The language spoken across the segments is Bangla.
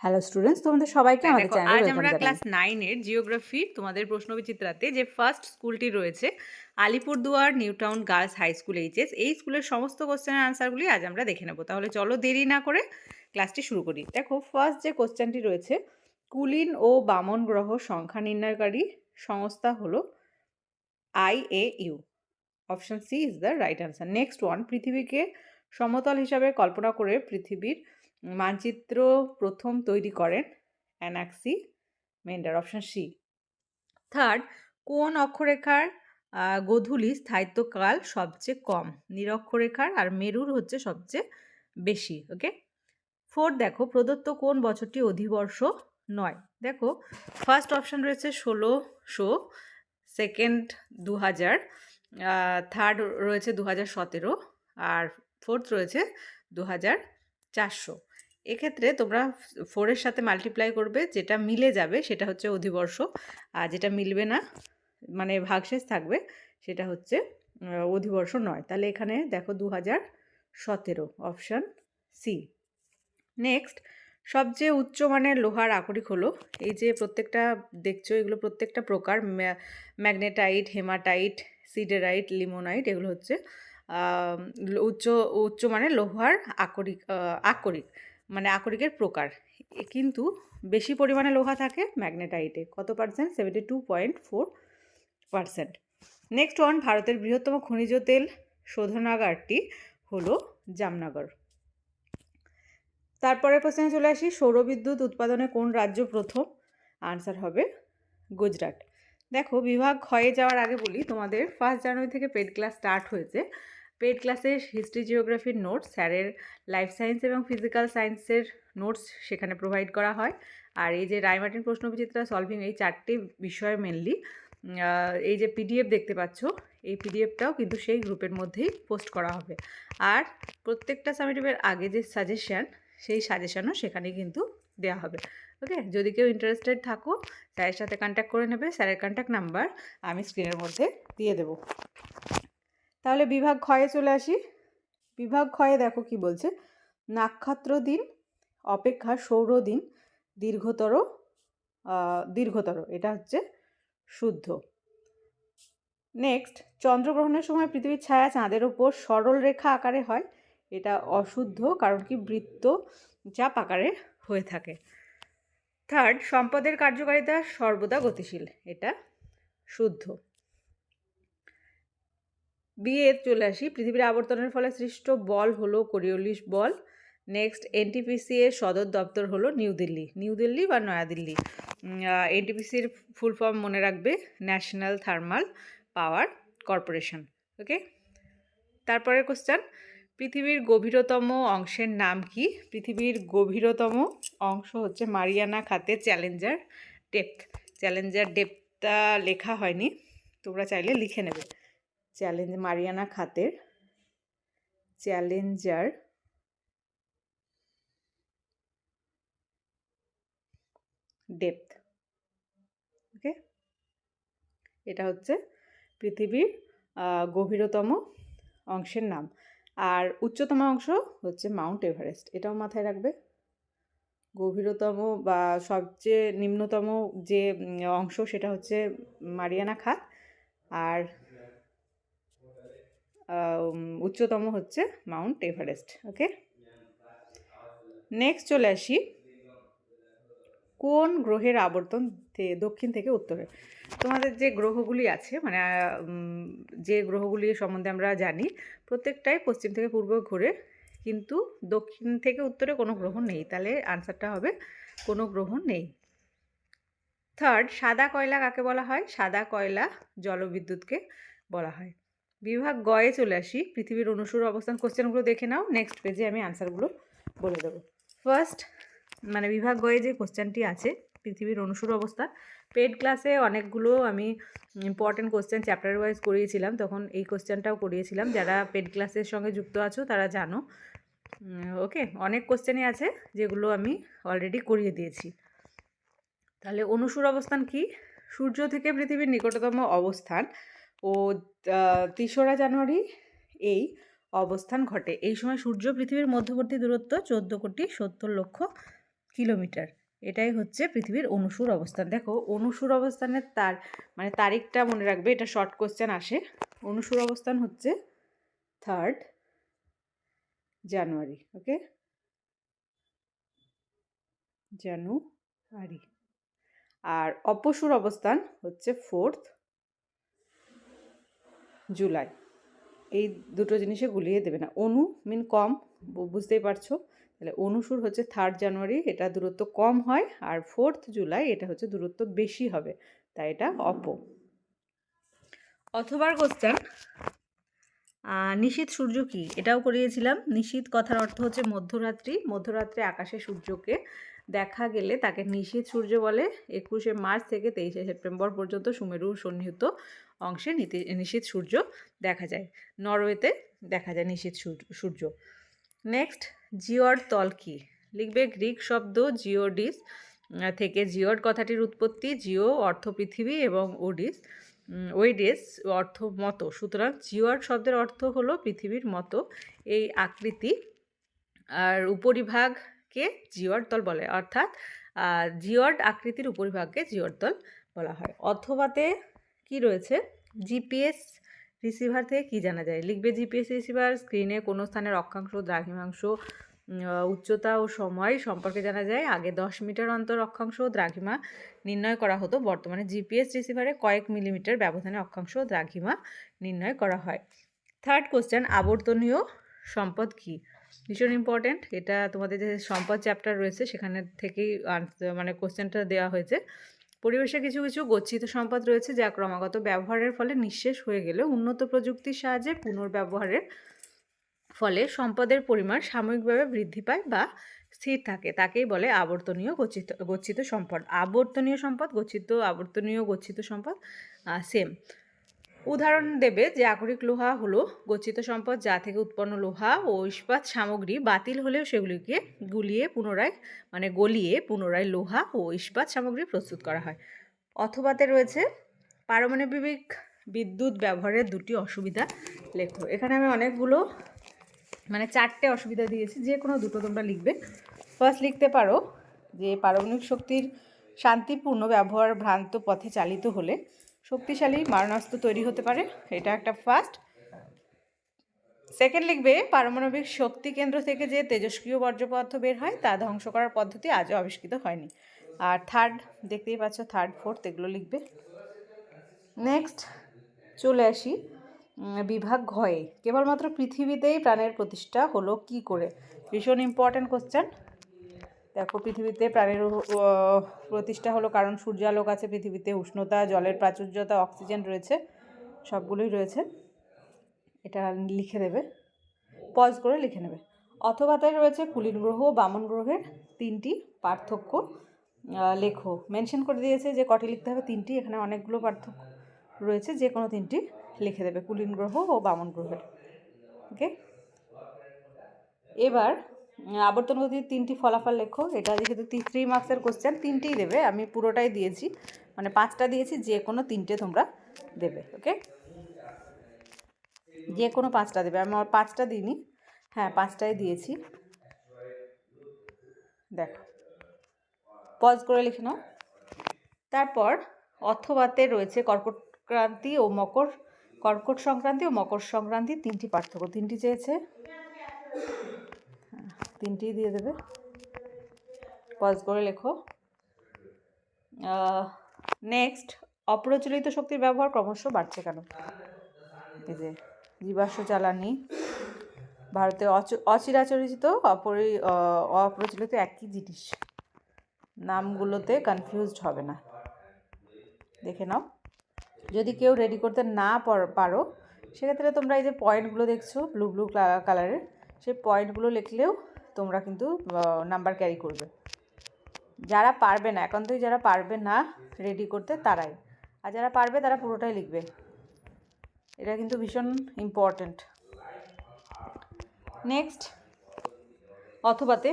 হ্যালো স্টুডেন্টস তোমাদের সবাইকে আমাদের চ্যানেলে আজ আমরা ক্লাস নাইনের জিওগ্রাফি তোমাদের প্রশ্নবিচিত্রাতে যে ফার্স্ট স্কুলটি রয়েছে Alipurduar new town girls high school HS এই স্কুলের সমস্ত কোশ্চেনের আনসারগুলি আজ আমরা দেখে নেব। তাহলে চলো দেরি না করে ক্লাসটি শুরু করি। দেখো ফার্স্ট যে কোশ্চেনটি রয়েছে কুলিন ও বামন গ্রহ সংখ্যা নির্ণয়কারী সংস্থা হলো I A U option C is the right answer next one পৃথিবীকে সমতল হিসাবে কল্পনা করে পৃথিবীর মানচিত্র প্রথম তৈরি করেন অ্যানাক্সি মেন্ডার, অপশন সি। থার্ড, কোন অক্ষরেখার গোধূলি স্থায়িত্বকাল সবচেয়ে কম? নিরক্ষরেখার আর মেরুর হচ্ছে সবচেয়ে বেশি, ওকে? ফোর্থ, দেখো, প্রদত্ত কোন বছরটি অধিবর্ষ নয়? দেখো, ফার্স্ট অপশন রয়েছে ষোলোশো, সেকেন্ড দু হাজার থার্ড রয়েছে দু হাজার সতেরো, আর ফোর্থ রয়েছে দু হাজার চারশো। এক্ষেত্রে তোমরা ফোরের সাথে মাল্টিপ্লাই করবে যেটা মিলে যাবে সেটা হচ্ছে অধিবর্ষ। আর যেটা মিলবে না মানে ভাগশেষ থাকবে সেটা হচ্ছে অধিবর্ষ নয়। তাহলে এখানে দেখো দু হাজার সতেরো অপশান সি নেক্সট সবচেয়ে উচ্চমানের লোহার আকরিক হলো এই যে প্রত্যেকটা দেখছ এগুলো প্রত্যেকটা প্রকার ম্যাগনেটাইট হেমাটাইট সিডেরাইট লিমোনাইট এগুলো হচ্ছে আহ, উচ্চ উচ্চমানের লোহার আকরিক আকরিক। মানে আকরিকের প্রকার। কিন্তু বেশি পরিমাণে লোহা থাকে ম্যাগনেটাইটে। কত percent seventy two point four percent next one ভারতের বৃহত্তম খনিজ তেল শোধনাগারটি হলো জামনগর। তারপরে প্রশ্নে চলে আসি সৌরবিদ্যুৎ উৎপাদনে কোন রাজ্য প্রথম? আনসার হবে গুজরাট। দেখো, বিভাগ ক্ষয়ে যাওয়ার আগে বলি, তোমাদের ফার্স্ট জানুয়ারি থেকে পেড ক্লাস স্টার্ট হয়েছে। পেড ক্লাসে হিস্ট্রি জিওগ্রাফির নোটস, স্যারের লাইফ সায়েন্স এবং ফিজিক্যাল সায়েন্সের নোটস সেখানে প্রোভাইড করা হয়। আর এই যে রায়মার্টিন প্রশ্নবিচিত্রা সলভিং এই চারটি বিষয় মেনলি এই যে পিডিএফ দেখতে পাচ্ছ, এই পিডিএফটাও কিন্তু সেই গ্রুপের মধ্যেই পোস্ট করা হবে। আর প্রত্যেকটা সামিটিভের আগে যে সাজেশন, সেই সাজেশনও সেখানে কিন্তু দেওয়া হবে। ওকে? যদি কেউ ইন্টারেস্টেড থাকো, স্যারের সাথে কন্ট্যাক্ট করে নেবে, স্যারের কন্ট্যাক্ট নাম্বার আমি স্ক্রিনের মধ্যে দিয়ে দেবো। তাহলে বিভাগ ক্ষয়ে চলে আসি। বিভাগ ক্ষয়ে দেখো কি বলছে। নাক্ষত্র দিন, অপেক্ষা সৌর দিন, দীর্ঘতর দীর্ঘতর, এটা হচ্ছে শুদ্ধ। নেক্সট চন্দ্রগ্রহণের সময় পৃথিবীর ছায়া চাঁদের ওপর সরল রেখা আকারে হয়। এটা অশুদ্ধ কারণ কি বৃত্ত চাপ আকারে হয়ে থাকে। থার্ড সম্পদের কার্যকারিতা সর্বদা গতিশীল, এটা শুদ্ধ। বিয়ে চলে আসি। পৃথিবীর আবর্তনের ফলে সৃষ্ট বল হলো কোরিওলিস বল। নেক্সট এনটিপিসি এর সদর দপ্তর হলো নিউ দিল্লি। নিউ দিল্লি বা নয়াদিল্লি এনটিপিসির ফুল ফর্ম মনে রাখবে national thermal power corporation okay তারপরে কোশ্চেন পৃথিবীর গভীরতম অংশের নাম কি? পৃথিবীর গভীরতম অংশ হচ্ছে মারিয়ানা খাতে চ্যালেঞ্জার ডেপথ। চ্যালেঞ্জার ডেপথটা লেখা হয়নি, তোমরা চাইলে লিখে নেবে। চ্যালেঞ্জ মারিয়ানা খাতের চ্যালেঞ্জার ডেপথ। ওকে? এটা হচ্ছে পৃথিবীর গভীরতম অংশের নাম। আর উচ্চতম অংশ হচ্ছে মাউন্ট এভারেস্ট। এটাও মাথায় রাখবে। গভীরতম বা সবচেয়ে নিম্নতম যে অংশ সেটা হচ্ছে মারিয়ানা খাত। আর উচ্চতম হচ্ছে মাউন্ট এভারেস্ট ওকে নেক্সট চলে আসি। কোন গ্রহের আবর্তন দক্ষিণ থেকে উত্তরে? তোমাদের যে গ্রহগুলি আছে মানে যে গ্রহগুলি সম্বন্ধে আমরা জানি, প্রত্যেকটাই পশ্চিম থেকে পূর্ব ঘুরে, কিন্তু দক্ষিণ থেকে উত্তরে কোনো গ্রহ নেই, তাহলে আনসারটা হবে কোনো গ্রহ নেই। থার্ড সাদা কয়লা কাকে বলা হয়? সাদা কয়লা জলবিদ্যুৎকে বলা হয়। বিভাগ গয়ে চলে আসি। পৃথিবীর অনুসুর অবস্থান কোশ্চেনগুলো দেখে নাও। নেক্সট পেজে আমি আনসারগুলো বলে দেবো। ফার্স্ট মানে বিভাগ গয়ে যে কোশ্চেনটি আছে, পৃথিবীর অনুসুর অবস্থান পেড ক্লাসে অনেকগুলো আমি ইম্পর্টেন্ট কোশ্চেন চ্যাপ্টার ওয়াইজ করিয়েছিলাম। তখন এই কোশ্চেনটাও করিয়েছিলাম। যারা পেড ক্লাসের সঙ্গে যুক্ত আছো, তারা জানো। ওকে অনেক কোশ্চেনই আছে, যেগুলো আমি অলরেডি করিয়ে দিয়েছি। তাহলে অনুসুর অবস্থান কি? সূর্য থেকে পৃথিবীর নিকটতম অবস্থান। ও তেসরা জানুয়ারি এই অবস্থান ঘটে। এই সময় সূর্য পৃথিবীর মধ্যবর্তী দূরত্ব চোদ্দ কোটি সত্তর লক্ষ কিলোমিটার। এটাই হচ্ছে পৃথিবীর অনুসুর অবস্থান। দেখো, অনুসুর অবস্থানের তার মানে তারিখটা মনে রাখবে, এটা শর্ট কোশ্চেন আসে। অনুসুর অবস্থান হচ্ছে থার্ড জানুয়ারি ওকে জানুয়ারি। আর অপসুর অবস্থান হচ্ছে ফোর্থ জুলাই। এই দুটো জিনিসে গুলিয়ে দেবে না। অনু মিন কম বুঝতেই পারছ? তাহলে অনুসুর হচ্ছে থার্ড জানুয়ারি এটা দূরত্ব কম হয়, আর ফোর্থ জুলাই এটা হচ্ছে দূরত্ব বেশি হবে। তাই এটা অপ অথবার কোশ্চেন নিশীত সূর্য কি? এটাও করিয়েছিলাম। নিশীত কথার অর্থ হচ্ছে মধ্যরাত্রি। মধ্যরাত্রে আকাশে সূর্যকে দেখা গেলে তাকে নিশীত সূর্য বলে একুশে মার্চ থেকে তেইশে সেপ্টেম্বর পর্যন্ত সুমেরু সন্নিহিত অংশে নিশীত সূর্য দেখা যায়। নরওয়েতে দেখা যায় নিশীত সূর্য- নেক্সট জিওর তল কি? লিখবে গ্রিক শব্দ জিওডিস থেকে জিওড কথাটির উৎপত্তি জিও অর্থ পৃথিবী এবং ওডিস। উম, ওইডেস অর্থ মতো। সুতরাং জিওয়ার্ড শব্দের অর্থ হলো পৃথিবীর মতো। এই আকৃতি আর উপরিভাগকে জিওয়ার্ড তল বলে অর্থাৎ আহ, আকৃতির উপরিভাগকে জিওয়ার্ড তল বলা হয়। অথবাতে কি রয়েছে? জিপিএস রিসিভার থেকে কি জানা যায়? লিখবে জিপিএস রিসিভার স্ক্রিনে কোনো স্থানের অক্ষাংশ দ্রাঘিমাংশ উচ্চতা ও সময় সম্পর্কে জানা যায়। আগে দশ মিটার অন্তর অক্ষাংশ ও দ্রাঘিমা নির্ণয় করা হতো বর্তমানে জিপিএস রিসিভারে কয়েক মিলিমিটার ব্যবধানে অক্ষাংশ ও দ্রাঘিমা নির্ণয় করা হয়। থার্ড কোশ্চেন আবর্তনীয় সম্পদ কি? ভীষণ ইম্পর্ট্যান্ট এটা তোমাদের যে সম্পদ চ্যাপ্টার রয়েছে, সেখানে থেকেই মানে কোশ্চেনটা দেওয়া হয়েছে। পরিবেশে কিছু কিছু গচ্ছিত সম্পদ রয়েছে, যা ক্রমাগত ব্যবহারের ফলে নিঃশেষ হয়ে গেলে উন্নত প্রযুক্তির সাহায্যে পুনর্ব্যবহারের ফলে সম্পদের পরিমাণ সাময়িকভাবে বৃদ্ধি পায় বা স্থির থাকে। তাকেই বলে আবর্তনীয় গচ্ছিত গচ্ছিত সম্পদ। আবর্তনীয় সম্পদ, গচ্ছিত, আবর্তনীয় গচ্ছিত সম্পদ সেম উদাহরণ দেবে যে আকরিক লোহা হলো গচ্ছিত সম্পদ যা থেকে উৎপন্ন লোহা ও ইস্পাত সামগ্রী বাতিল হলেও সেগুলিকে গুলিয়ে পুনরায় মানে গলিয়ে পুনরায় লোহা ও ইস্পাত সামগ্রী প্রস্তুত করা হয়। অথবাতে রয়েছে পারমাণবিক বিদ্যুৎ ব্যবহারের দুটি অসুবিধা লেখো। এখানে আমি অনেকগুলো মানে চারটে অসুবিধা দিয়েছি, যে কোনো দুটো তোমরা লিখবে। ফার্স্ট লিখতে পারো যে পারমাণবিক শক্তির শান্তিপূর্ণ ব্যবহার ভ্রান্ত পথে চালিত হলে শক্তিশালী মারণাস্ত্র তৈরি হতে পারে, এটা একটা ফার্স্ট সেকেন্ড লিখবে, পারমাণবিক শক্তি কেন্দ্র থেকে যে তেজস্ক্রিয় বর্জ্য পদার্থ বের হয়, তা ধ্বংস করার পদ্ধতি আজও আবিষ্কৃত হয়নি। আর থার্ড দেখতেই পাচ্ছ থার্ড ফোর্থ এগুলো লিখবে। নেক্সট চলে আসি বিভাগ ঘয়ে। কেবলমাত্র পৃথিবীতেই প্রাণের প্রতিষ্ঠা হলো কি করে? ভীষণ ইম্পর্ট্যান্ট কোশ্চেন দেখো, পৃথিবীতে প্রাণের প্রতিষ্ঠা হলো কারণ সূর্যালোক আছে পৃথিবীতে, উষ্ণতা, জলের প্রাচুর্যতা, অক্সিজেন রয়েছে, সবগুলোই রয়েছে। এটা লিখে দেবে। পজ করে লিখে নেবে। অথবা তাই রয়েছে কুলীন গ্রহ, বামন গ্রহের তিনটি পার্থক্য। লেখো। মেনশন করে দিয়েছে যে কটি লিখতে হবে? তিনটি। এখানে অনেকগুলো পার্থক্য রয়েছে, যে কোনো তিনটি লিখে দেবে। কুলীন গ্রহ ও বামন গ্রহের। ওকে এবার আবর্তন গতির তিনটি ফলাফল লেখো। এটা যেহেতু থ্রি মার্কসের কোশ্চেন তিনটেই দেবে। আমি পুরোটাই দিয়েছি। মানে পাঁচটা দিয়েছি, যে কোনো তিনটে তোমরা দেবে ওকে যে কোনো পাঁচটা দেবে। আমি আমার পাঁচটা দিইনি। হ্যাঁ পাঁচটাই দিয়েছি। দেখো। পজ করে লিখে নাও। তারপর অথবাতে রয়েছে কর্কট ক্রান্তি ও মকর, কর্কট সংক্রান্তি ও মকর সংক্রান্তি তিনটি পার্থক্য। তিনটি চেয়েছে। তিনটিই দিয়ে দেবে। পজ করে লেখো। নেক্সট অপ্রচলিত শক্তির ব্যবহার ক্রমশ বাড়ছে কেন? এই যে জীবাশ্ম জ্বালানি, ভারতে অচ- অচিরাচরিত, অপরি অপ্রচলিত একই জিনিস। নামগুলোতে কনফিউজড হবে না। দেখে নাও। যদি কেউ রেডি করতে না পারো সেক্ষেত্রে তোমরা এই যে পয়েন্টগুলো দেখছ ব্লু ব্লু কালারের সেই পয়েন্টগুলো লিখলেও তোমরা কিন্তু নাম্বার ক্যারি করবে। যারা পারবে না, একান্তই যারা পারবে না রেডি করতে, তারাই। আর যারা পারবে, তারা পুরোটাই লিখবে। এটা কিন্তু ভীষণ ইম্পর্ট্যান্ট নেক্সট অথবাতে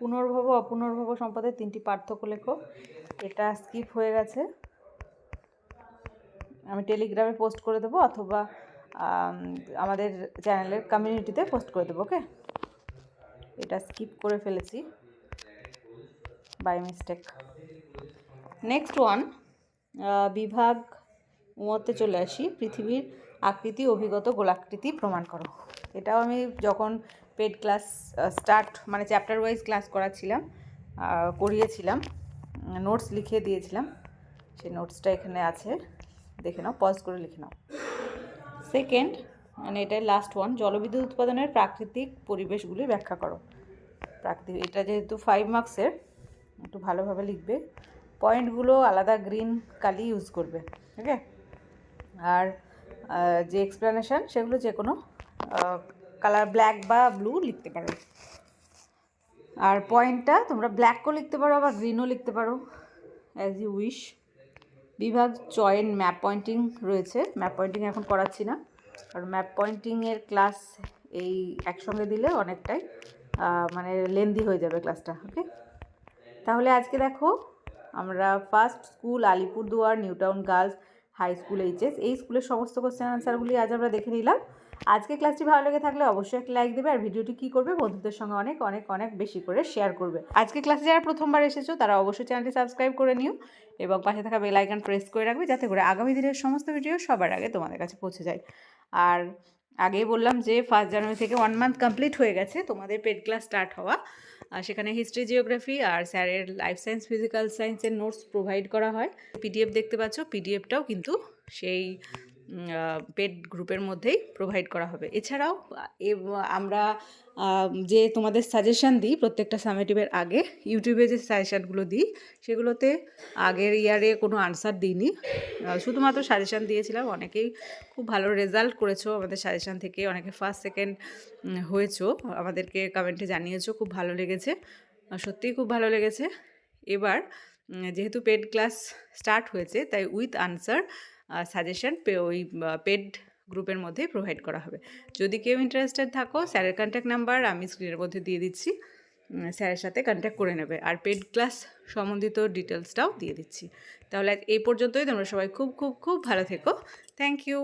পুনর্ভব অপুনর্ভব সম্পদের তিনটি পার্থক্য লেখো। এটা স্কিপ হয়ে গেছে। আমি টেলিগ্রামে পোস্ট করে দেবো, অথবা আমাদের চ্যানেলের কমিউনিটিতে পোস্ট করে দেবো ওকে এটা স্কিপ করে ফেলেছি। বাই মিস্টেক নেক্সট ওয়ান বিভাগ উমতে চলে আসি। পৃথিবীর আকৃতি, অভিগত গোলাকৃতি প্রমাণ করো। এটাও আমি যখন পেড ক্লাস স্টার্ট মানে চ্যাপ্টার ওয়াইজ ক্লাস করাছিলাম করিয়েছিলাম নোটস লিখে দিয়েছিলাম, সেই নোটসটা এখানে আছে। দেখে নাও পজ করে লিখে নাও। সেকেন্ড মানে এটাই লাস্ট ওয়ান জলবিদ্যুৎ উৎপাদনের প্রাকৃতিক পরিবেশগুলি ব্যাখ্যা করো। প্রাকৃতিক, এটা যেহেতু ফাইভ মার্কসের একটু ভালোভাবে লিখবে। পয়েন্টগুলো আলাদা গ্রিন কালি ইউজ করবে ওকে আর যে এক্সপ্লেনেশন সেগুলো যে কোনো কালার ব্ল্যাক বা ব্লু লিখতে পারো। আর পয়েন্টটা তোমরা ব্ল্যাকও লিখতে পারো, আবার গ্রিনও লিখতে পারো অ্যাজ ইউ উইশ বিভাগ চয়েন ম্যাপ পয়েন্টিং রয়েছে। ম্যাপ পয়েন্টিং এখন করাচ্ছি না। কারণ ম্যাপ পয়েন্টিংয়ের ক্লাস এই একসঙ্গে দিলে অনেকটাই মানে লেন্দি হয়ে যাবে ক্লাসটা, ওকে? তাহলে আজকে দেখো, আমরা first school Alipurduar, new town girls high school HS এই স্কুলের সমস্ত কোশ্চেন আনসারগুলি আজ আমরা দেখে নিলাম। আজকে ক্লাসটি ভালো লেগে থাকলে অবশ্যই একটা লাইক দেবে, আর ভিডিওটি কী করবে বন্ধুদের সঙ্গে অনেক অনেক অনেক বেশি করে শেয়ার করবে। আজকে ক্লাসে যারা প্রথমবার এসেছ, তারা অবশ্যই চ্যানেলটি সাবস্ক্রাইব করে নিও এবং পাশে থাকা বেল আইকন প্রেস করে রাখবে যাতে করে আগামী দিনের সমস্ত ভিডিও সবার আগে তোমাদের কাছে পৌঁছে যায়। আর আগেই বললাম যে ফার্স্ট জানুয়ারি থেকে ওয়ান মান্থ কমপ্লিট হয়ে গেছে, তোমাদের পেড ক্লাস স্টার্ট হওয়া। আর সেখানে হিস্ট্রি জিওগ্রাফি আর স্যারের লাইফ সায়েন্স ফিজিক্যাল সায়েন্সের নোটস প্রোভাইড করা হয়। পিডিএফ দেখতে পাচ্ছ পিডিএফটাও কিন্তু সেই পেড গ্রুপের মধ্যেই প্রোভাইড করা হবে। এছাড়াও আমরা যে তোমাদের সাজেশান দিই প্রত্যেকটা সামেটিভের আগে ইউটিউবে যে সাজেশানগুলো দিই, সেগুলোতে আগের ইয়ারে কোনো আনসার দিইনি। শুধুমাত্র সাজেশান দিয়েছিলাম, অনেকেই খুব ভালো রেজাল্ট করেছ আমাদের সাজেশান থেকে, অনেকে ফার্স্ট সেকেন্ড হয়েছো, আমাদেরকে কমেন্টে জানিয়েছো, খুব ভালো লেগেছে। সত্যিই খুব ভালো লেগেছে। এবার যেহেতু পেড ক্লাস স্টার্ট হয়েছে, তাই উইথ আনসার সাজেশন ওই পেড গ্রুপের মধ্যেই প্রোভাইড করা হবে। যদি কেউ ইন্টারেস্টেড থাকো স্যারের কন্ট্যাক্ট নাম্বার আমি স্ক্রিনের মধ্যে দিয়ে দিচ্ছি। স্যারের সাথে কন্ট্যাক্ট করে নেবে। আর পেড ক্লাস সম্বন্ধিত ডিটেলসটাও দিয়ে দিচ্ছি। তাহলে এই পর্যন্তই। তোমরা সবাই খুব খুব খুব ভালো থেকো। Thank you